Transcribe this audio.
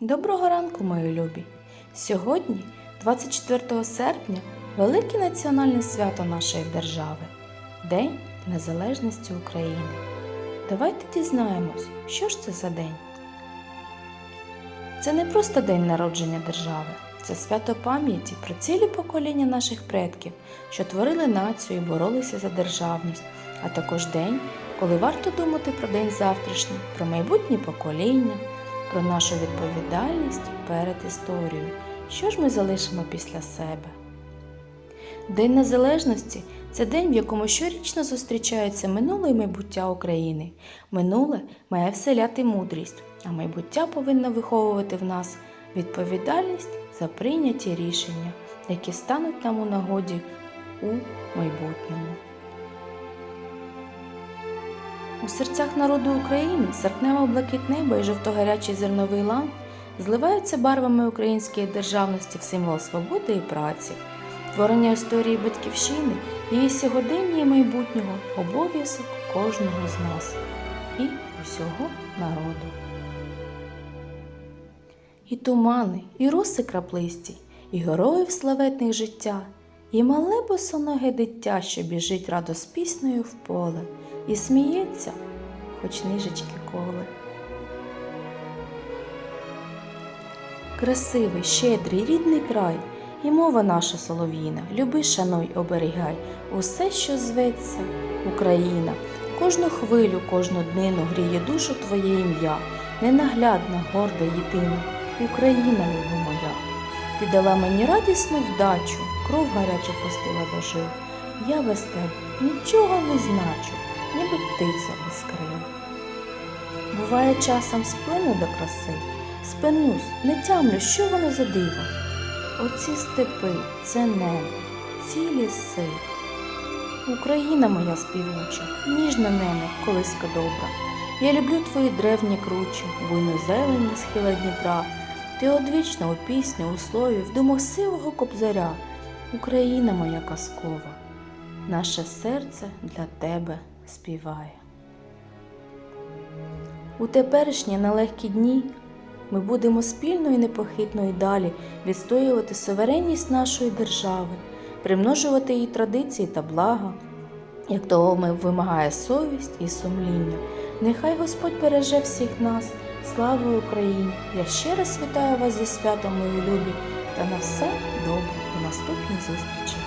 Доброго ранку, мої любі! Сьогодні, 24 серпня, велике національне свято нашої держави День Незалежності України. Давайте дізнаємось, що ж це за день. Це не просто день народження держави, це свято пам'яті про цілі покоління наших предків, що творили націю і боролися за державність, а також день, коли варто думати про день завтрашній, про майбутнє покоління, про нашу відповідальність перед історією. Що ж ми залишимо після себе? День Незалежності це день, в якому щорічно зустрічаються минуле і майбуття України. Минуле має вселяти мудрість, а майбуття повинно виховувати в нас відповідальність за прийняті рішення, які стануть нам у нагоді у майбутньому. У серцях народу України серпнево блакит неба і жовтогарячий зерновий лан зливаються барвами української державності в символ свободи і праці. Творення історії батьківщини, її сьогодення і майбутнього обов'язок кожного з нас і усього народу. І тумани, і роси краплисті, і героїв славетних життя, і мале босоноге дитя, що біжить радо піснею в поле, і сміється, хоч нижечки коле. Красивий, щедрий, рідний край, і мова наша солов'їна, люби, шануй, оберігай, усе, що зветься, Україна, кожну хвилю, кожну днину гріє душу твоє ім'я, ненаглядна, горда, єдина, Україна, люба моя. Ти дала мені радісну вдачу, кров гарячу пустила до жил. Я без тебе нічого не значу, ніби птиця без крил. Буває часом сплину до краси, спинюсь, не тямлю, що воно за диво. Оці степи, це небо, ці ліси. Україна моя співуча, ніжна нене, колиска добра. Я люблю твої древні кручі, буйну зелені схила Дніпра. Ти одвічна у пісні, у слові, в думах сивого кобзаря. Україна моя казкова, наше серце для тебе співає. У теперішні нелегкі дні ми будемо спільно і непохитно і далі відстоювати суверенність нашої держави, примножувати її традиції та блага, як того вимагає совість і сумління. Нехай Господь береже всіх нас. Слава Україні! Я ще раз вітаю вас зі святом, мої любі, та на все добре до наступних зустрічей!